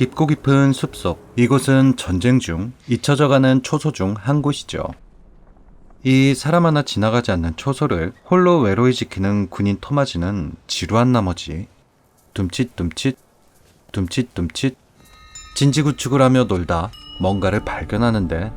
깊고 깊은 숲속. 이곳은 전쟁 중 잊혀져가는 초소 중 한 곳이죠. 이 사람 하나 지나가지 않는 초소를 홀로 외로이 지키는 군인 토마지는 지루한 나머지 둠칫둠칫 둠칫둠칫 진지구축을 하며 놀다 뭔가를 발견하는데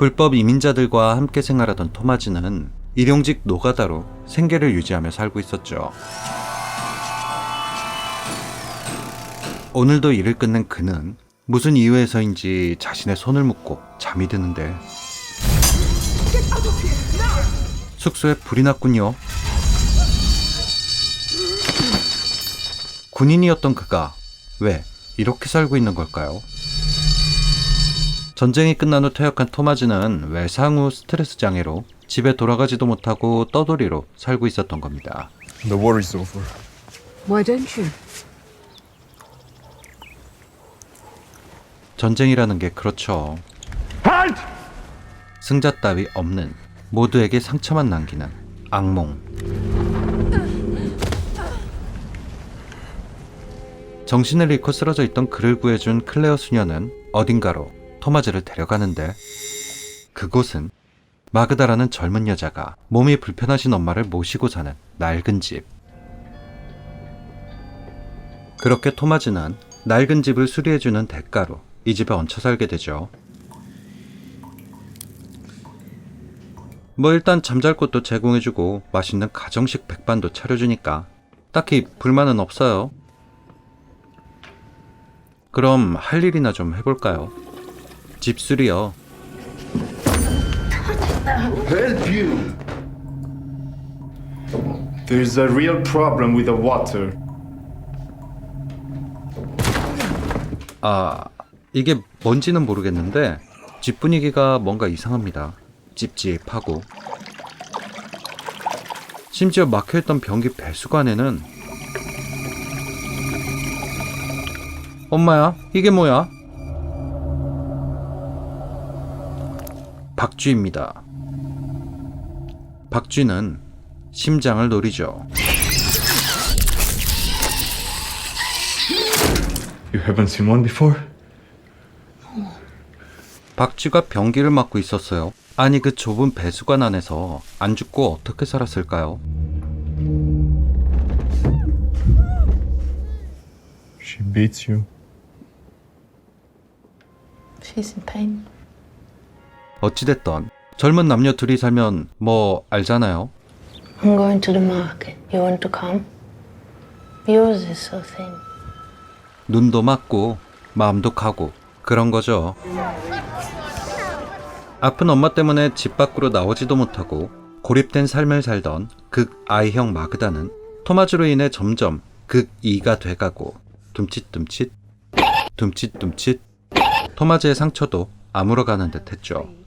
불법 이민자들과 함께 생활하던 토마지는 일용직 노가다로 생계를 유지하며 살고 있었죠. 오늘도 일을 끝낸 그는 무슨 이유에서인지 자신의 손을 묶고 잠이 드는데 숙소에 불이 났군요. 군인이었던 그가 왜 이렇게 살고 있는 걸까요? 전쟁이 끝난 후 퇴역한 토마즈는 외상 후 스트레스 장애로 집에 돌아가지도 못하고 떠돌이로 살고 있었던 겁니다. The war is over. Why don't you? 전쟁이라는 게 그렇죠. 승자 따위 없는 모두에게 상처만 남기는 악몽. 정신을 잃고 쓰러져 있던 그를 구해준 클레어 수녀는 어딘가로 토마즈를 데려가는데 그곳은 마그다라는 젊은 여자가 몸이 불편하신 엄마를 모시고 사는 낡은 집. 그렇게 토마즈는 낡은 집을 수리해주는 대가로 이 집에 얹혀 살게 되죠. 뭐 일단 잠잘 곳도 제공해주고 맛있는 가정식 백반도 차려주니까 딱히 불만은 없어요. 그럼 할 일이나 좀 해볼까요? 집 수리요. Help you! There's a real problem with the water. 아, 이게 뭔지는 모르겠는데 집 분위기가 뭔가 이상합니다. 찝찝하고. 심지어 막혀있던 변기 배수관에는 엄마야, 이게 뭐야? 박쥐입니다. 박쥐는 심장을 노리죠. You haven't seen one before? 박쥐가 변기를 막고 있었어요. 아니 그 좁은 배수관 안에서 안 죽고 어떻게 살았을까요? She beats you. She's in pain. 어찌됐던 젊은 남녀 둘이 살면 뭐 알잖아요. I'm going to the market. You want to come? Yours is so thin. 눈도 맞고 마음도 가고 그런 거죠. 아픈 엄마 때문에 집 밖으로 나오지도 못하고 고립된 삶을 살던 극 I형 마그다는 토마즈로 인해 점점 극 E가 돼가고 둠칫둠칫 둠칫둠칫 토마즈의 상처도 아물어가는 듯했죠.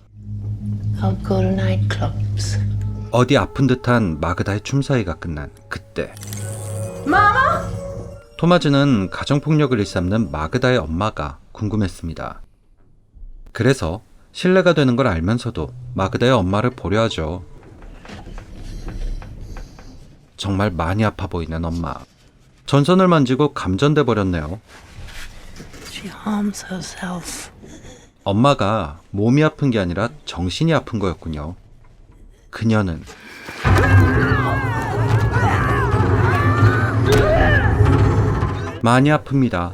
Nightclubs. 어디 아픈 듯한 마그다의 춤사위가 끝난 그때 토마즈는 가정폭력을 일삼는 마그다의 엄마가 궁금했습니다. 그래서 신뢰가 되는 걸 알면서도 마그다의 엄마를 보려 하죠. 정말 많이 아파 보이는 엄마. 전선을 만지고 감전돼 버렸네요. She harms herself. 엄마가 몸이 아픈 게 아니라 정신이 아픈 거였군요. 그녀는 많이 아픕니다.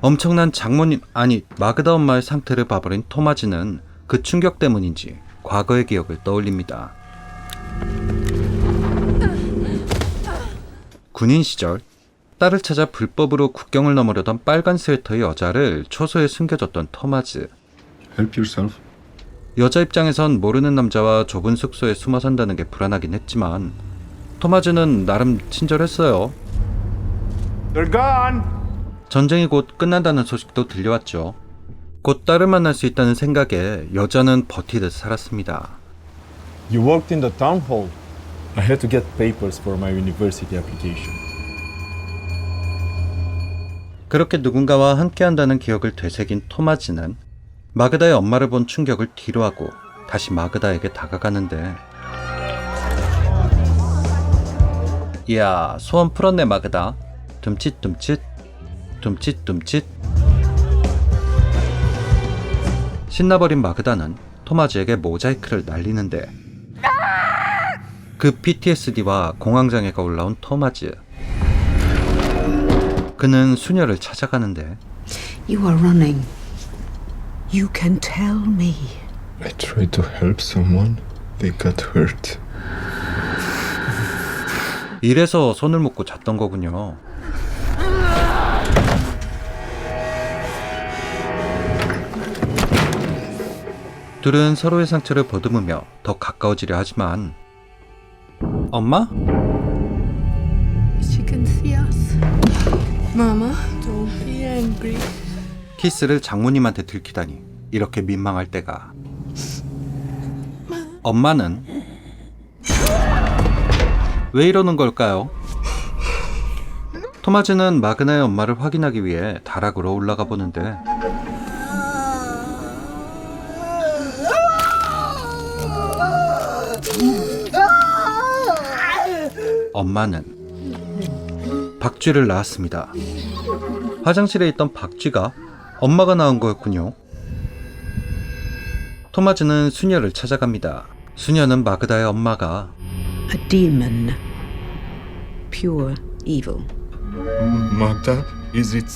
엄청난 장모님 아니 마그다 엄마의 상태를 봐버린 토마즈는 그 충격 때문인지 과거의 기억을 떠올립니다. 군인 시절 딸을 찾아 불법으로 국경을 넘으려던 빨간 스웨터의 여자를 초소에 숨겨줬던 토마즈. Help yourself. 여자 입장에선 모르는 남자와 좁은 숙소에 숨어 산다는 게 불안하긴 했지만 토마즈는 나름 친절했어요. They're gone! 전쟁이 곧 끝난다는 소식도 들려왔죠. 곧 딸을 만날 수 있다는 생각에 여자는 버티듯 살았습니다. You worked in the town hall. I had to get papers for my university application. 그렇게 누군가와 함께한다는 기억을 되새긴 토마즈는 마그다의 엄마를 본 충격을 뒤로하고 다시 마그다에게 다가가는데 이야 소원 풀었네 마그다. 둠칫둠칫 둠칫둠칫. 신나버린 마그다는 토마즈에게 모자이크를 날리는데 그 PTSD와 공황장애가 올라온 토마즈 그는 수녀를 찾아가는데 You are running. You can tell me. I tried to help someone. They got hurt. 이래서 손을 묶고 잤던 거군요. 둘은 서로의 상처를 보듬으며 더 가까워지려 하지만 엄마? She can see us. Mama, don't be angry. 키스를 장모님한테 들키다니 이렇게 민망할 때가 엄마는 왜 이러는 걸까요? 토마즈는 마그나의 엄마를 확인하기 위해 다락으로 올라가 보는데 엄마는 박쥐를 낳았습니다. 화장실에 있던 박쥐가 엄마가 낳은 거였군요. 토마즈는 수녀를 찾아갑니다. 수녀는 마그다의 엄마가 A demon. Pure evil. Magda, is it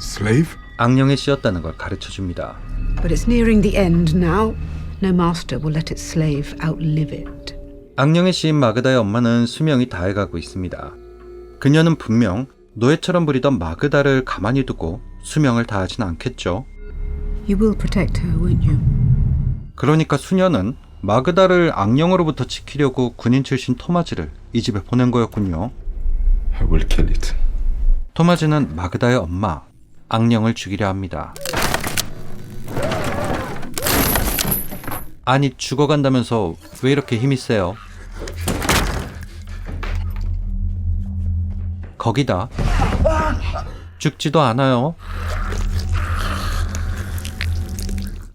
slave? 악령에 씌었다는 걸 가르쳐 줍니다. But it's nearing the end now. No master will let its slave outlive it. 악령에 씌인 마그다의 엄마는 수명이 다해가고 있습니다. 그녀는 분명 노예처럼 부리던 마그다를 가만히 두고 수명을 다하진 않겠죠. You will protect her, won't you? 그러니까 수녀는 마그다를 악령으로부터 지키려고 군인 출신 토마즈를 이 집에 보낸 거였군요. I will kill it. 토마즈는 마그다의 엄마, 악령을 죽이려 합니다. 아니, 죽어간다면서 왜 이렇게 힘이 세요? 거기다, 죽지도 않아요.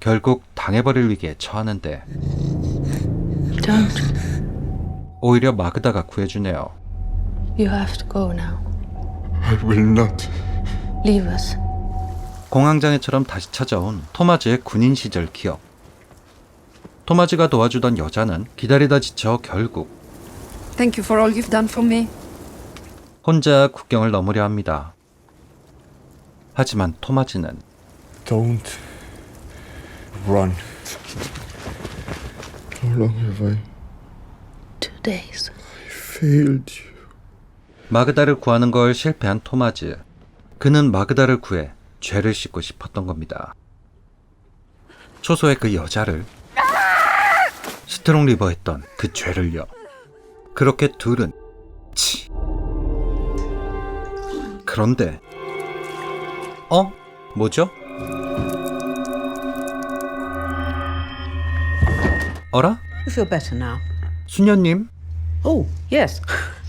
결국 당해버릴 위기에 처하는데, Don't. 오히려 마그다가 구해주네요. You have to go now. I will not. Leave us. 공황장애처럼 다시 찾아온 토마즈의 군인 시절 기억. 토마즈가 도와주던 여자는 기다리다 지쳐 결국 Thank you for all you've done for me. 혼자 국경을 넘으려 합니다. 하지만 토마즈는 Don't run. How long have I Two days. failed you? 마그다를 구하는 걸 실패한 토마즈. 그는 마그다를 구해 죄를 씻고 싶었던 겁니다. 초소의 그 여자를 스트롱 리버 했던 그 죄를요. 그렇게 둘은 치. 그런데 어? 뭐죠? 어라? You feel better now. 수녀님? Oh, yes.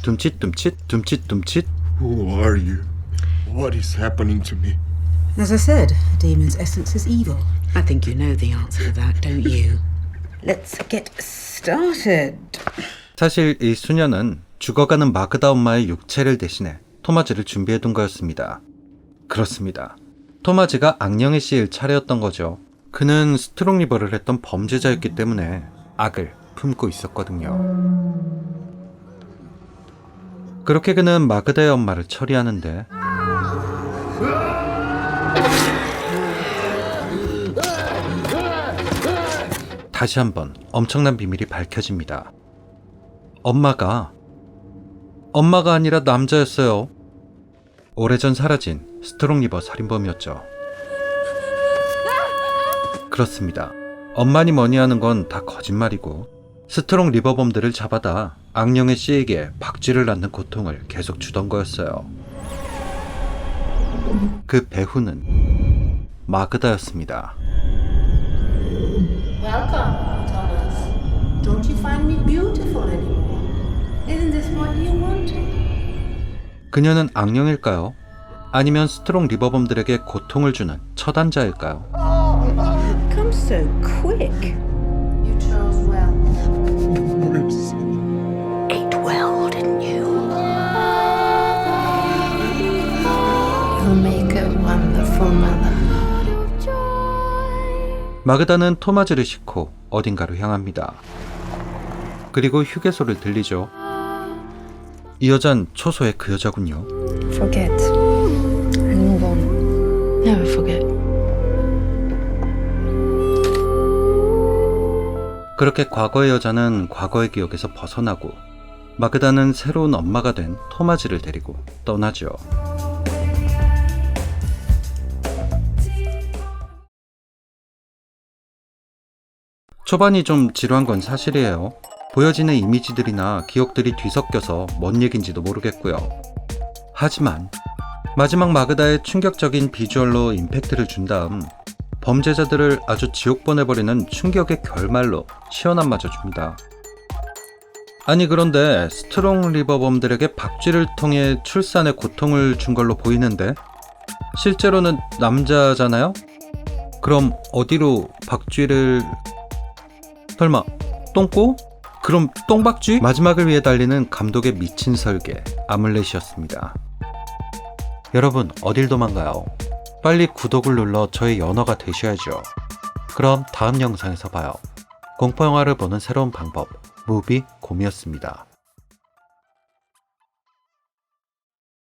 둠칫둠칫 둠칫둠칫 Who are you? What is happening to me? As I said, a demon's essence is evil. I think you know the answer to that, don't you? Let's get started. 사실 이 수녀는 죽어가는 마그다 엄마의 육체를 대신해 토마즈를 준비해둔 거였습니다. 그렇습니다. 토마즈가 악령에 씌일 차례였던 거죠. 그는 스트롱 리버를 했던 범죄자였기 때문에 악을 품고 있었거든요. 그렇게 그는 마그다의 엄마를 처리하는데 다시 한번 엄청난 비밀이 밝혀집니다. 엄마가 엄마가 아니라 남자였어요. 오래전 사라진 스트롱 리버 살인범이었죠. 그렇습니다. 엄마니 뭐니 하는 건 다 거짓말이고 스트롱 리버범들을 잡아다 악령의 씨에게 박쥐를 낳는 고통을 계속 주던 거였어요. 그 배후는 마그다였습니다. Welcome, Thomas. Don't you find me beautiful anymore? 그녀는 악령일까요? 아니면 스트롱 리버범들에게 고통을 주는 처단자일까요? Come so quick. You so well. Ate well, didn't you? You'll make a wonderful mother. 마그다는 토마즈를 싣고 어딘가로 향합니다. 그리고 휴게소를 들리죠. 이 여잔 초소의 그 여자군요. Forget. And move on. Never forget. 그렇게 과거의 여자는 과거의 기억에서 벗어나고 마그다는 새로운 엄마가 된 토마즈를 데리고 떠나죠. 초반이 좀 지루한 건 사실이에요. 보여지는 이미지들이나 기억들이 뒤섞여서 뭔 얘긴지도 모르겠고요. 하지만 마지막 마그다의 충격적인 비주얼로 임팩트를 준 다음 범죄자들을 아주 지옥 보내버리는 충격의 결말로 시원함 마저 줍니다. 아니 그런데 스트롱 리버범들에게 박쥐를 통해 출산의 고통을 준 걸로 보이는데 실제로는 남자잖아요? 그럼 어디로 박쥐를 설마 똥꼬? 그럼 똥박쥐? 마지막을 위해 달리는 감독의 미친 설계 아물렛이었습니다. 여러분 어딜 도망가요? 빨리 구독을 눌러 저의 연어가 되셔야죠. 그럼 다음 영상에서 봐요. 공포영화를 보는 새로운 방법, 무비 곰이었습니다.